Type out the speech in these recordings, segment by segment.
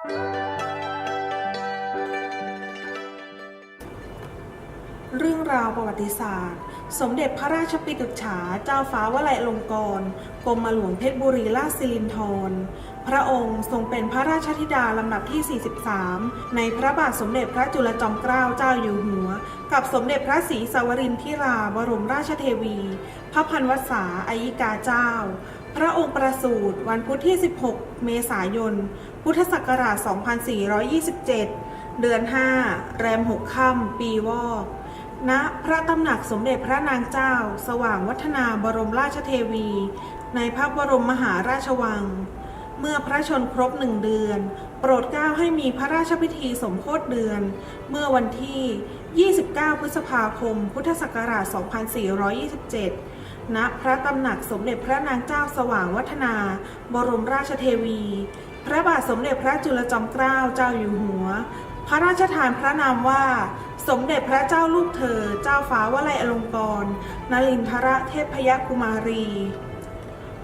เรื่องราวประวัติศาสตร์ สมเด็จพระราชปิตุฉาเจ้าฟ้าวลัยอลงกรณ์กรมหลวงเพชรบุรีราชสิรินธรพระองค์ทรงเป็นพระราชธิดาลำดับที่ 43 ในพระบาทสมเด็จพระจุลจอมเกล้าเจ้าอยู่หัว กับสมเด็จพระศรีสวรินทิราบรมราชเทวี พระพันวษาอายิกาเจ้า พระองค์ประสูติวันพุธที่ 16 เมษายน พุทธศักราช 2427 เดือน 5 แรม 6 ค่ำ ปีวอกณพระตำหนักสมเด็จพระนางเจ้า สว่างวัฒนาบรมราชเทวี ในพระบรมมหาราชวัง เมื่อพระชนครบหนึ่งเดือน โปรดเกล้าให้มีพระราชพิธีสมโภชเดือน เมื่อวันที่ 29 พฤษภาคม พุทธศักราช 2427 ณ พระตำหนักสมเด็จพระนางเจ้าสว่างวัฒนา บรมราชเทวี พระบาทสมเด็จพระจุลจอมเกล้าเจ้าอยู่หัว พระราชทานพระนามว่า สมเด็จพระเจ้าลูกเธอ เจ้าฟ้าวลัยอลงกรณ์นลินทรเทพยกุมารี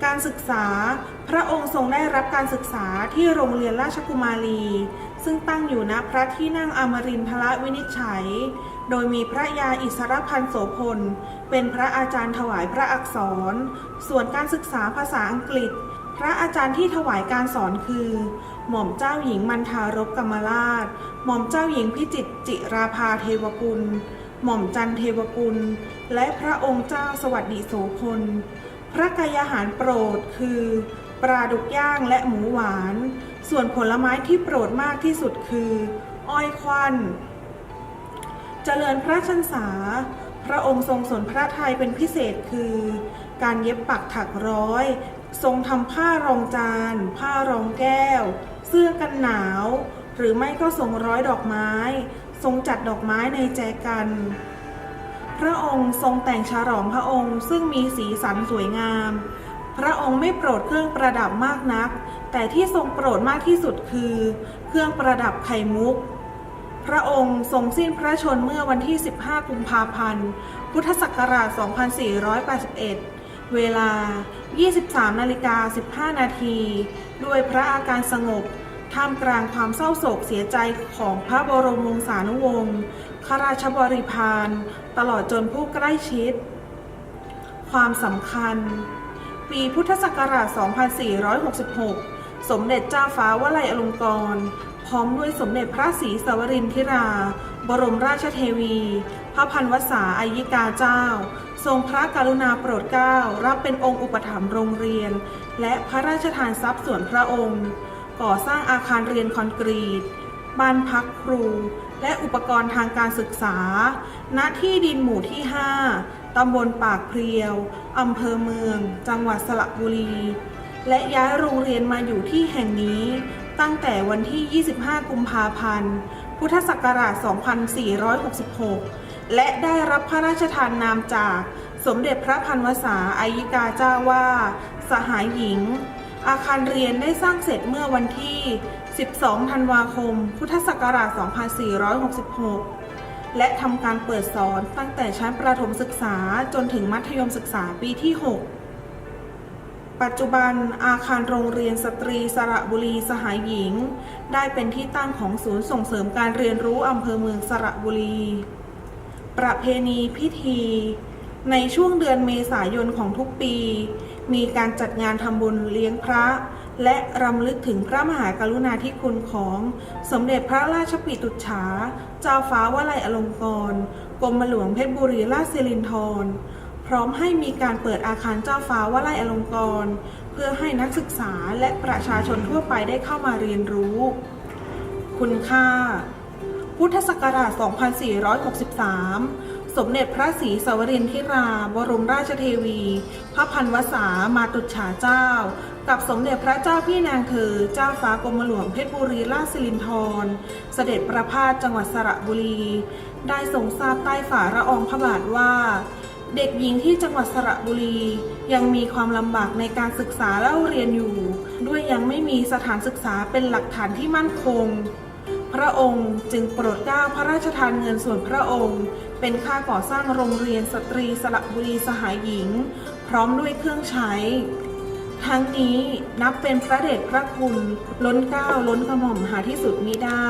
การศึกษา พระองค์ทรงได้รับการศึกษาที่โรงเรียนราชกุมารี ซึ่งตั้งอยู่ณพระที่นั่งอมรินทรวินิจฉัย โดยมีพระยาอิสรพันธ์โสพล เป็นพระอาจารย์ถวายพระอักษร ส่วนการศึกษาภาษาอังกฤษ พระอาจารย์ที่ถวายการสอนคือ หม่อมเจ้าหญิงมันทารบกรรมราช หม่อมเจ้าหญิงพิจิตจิราภาเทวกุล หม่อมจันเทวกุล และพระองค์เจ้าสวัสดิโสพล พระกายอาหารโปรดคือ ปลาดุกย่างและหมูหวาน ส่วนผลไม้ที่โปรดมากที่สุดคือ อ้อยควันเจริญพระชันษา พระองค์ทรงสนพระทัยเป็นพิเศษคือ การเย็บปักถักร้อย ทรงทำผ้ารองจาน ผ้ารองแก้ว เสื้อกันหนาว หรือไม่ก็ทรงร้อยดอกไม้ ทรงจัดดอกไม้ในแจกันพระองค์ทรงแต่งฉลองพระองค์ซึ่งมีสีสันสวยงาม พระองค์ไม่โปรดเครื่องประดับมากนัก แต่ที่ทรงโปรดมากที่สุดคือ เครื่องประดับไข่มุก พระองค์ทรงสิ้นพระชนเมื่อวันที่ 15 กุมภาพันธ์ พุทธศักราช 2481 เวลา 23นาฬิกา15 นาทีด้วยพระอาการสงบท่ามกลางความเศร้าโศกเสียใจของพระบรมวงศานุวงศ์ข้าราชบริพารตลอดจนผู้ใกล้ชิด ความสำคัญ ปีพุทธศักราช 2466 สมเด็จเจ้าฟ้าวลัยอลงกรณ์พร้อมด้วยสมเด็จพระศรีสวรินทร์ธิรา บรมราชเทวี พระพันวษาอายิกาเจ้า ทรงพระกรุณาโปรดเกล้ารับเป็นองค์อุปถัมภ์โรงเรียน และพระราชทานทรัพย์ส่วนพระองค์ ก่อสร้างอาคารเรียนคอนกรีต บ้านพักครู และอุปกรณ์ทางการศึกษา ณที่ดินหมู่ที่ 5 ตำบลปากเพรียว อำเภอเมือง จังหวัดสระบุรี และย้ายโรงเรียนมาอยู่ที่แห่งนี้ ตั้งแต่วันที่ 25 กุมภาพันธ์ พุทธศักราช 2466 และได้รับพระราชทานนามจากสมเด็จพระพันวษาอายิกาเจ้าว่า สหายหญิง อาคารเรียนได้สร้างเสร็จเมื่อวันที่ 12 ธันวาคม พุทธศักราช 2466 และทำการเปิดสอนตั้งแต่ชั้นประถมศึกษาจนถึงมัธยมศึกษาปีที่ 6 ปัจจุบันอาคารโรงเรียนสตรีสระบุรีสหายหญิง ได้เป็นที่ตั้งของศูนย์ส่งเสริมการเรียนรู้อำเภอเมืองสระบุรี ประเพณีพิธี ในช่วงเดือนเมษายนของทุกปี มีการจัดงานทำบุญเลี้ยงพระ และรำลึกถึงพระมหากรุณาธิคุณของสมเด็จพระราชปิตุฉา เจ้าฟ้าวลัยอลงกรณ์กรมหลวงเพชรบุรีราชสิรินธรพร้อมให้มีการเปิดอาคารเจ้าฟ้าวลัยอลงกรณ์เพื่อให้นักศึกษาและประชาชนทั่วไปได้เข้ามาเรียนรู้ คุณค่า พุทธศักราช 2463 สมเด็จพระศรีสวรินทิรา บรมราชเทวี พระพันวษามาตุฉาเจ้า กับสมเด็จพระเจ้าพี่นางเธอ เจ้าฟ้ากรมหลวงเพชรบุรีราชสิรินธร เสด็จประพาสจังหวัดสระบุรี ได้ทรงทราบใต้ฝ่าละอองพระบาทว่า เด็กหญิงที่จังหวัดสระบุรี ยังมีความลำบากในการศึกษาและเรียนอยู่ ด้วยยังไม่มีสถานศึกษาเป็นหลักฐานที่มั่นคง ระองค์จึงโปรดเกล้าพระราชทานเงินส่วนพระองค์ เป็นค่าก่อสร้างโรงเรียนสตรีสระบุรีสหายหญิง พร้อมด้วยเครื่องใช้ ทั้งนี้นับเป็นพระเดชพระคุณล้นเกล้าล้นกระหม่อมหาที่สุดมิได้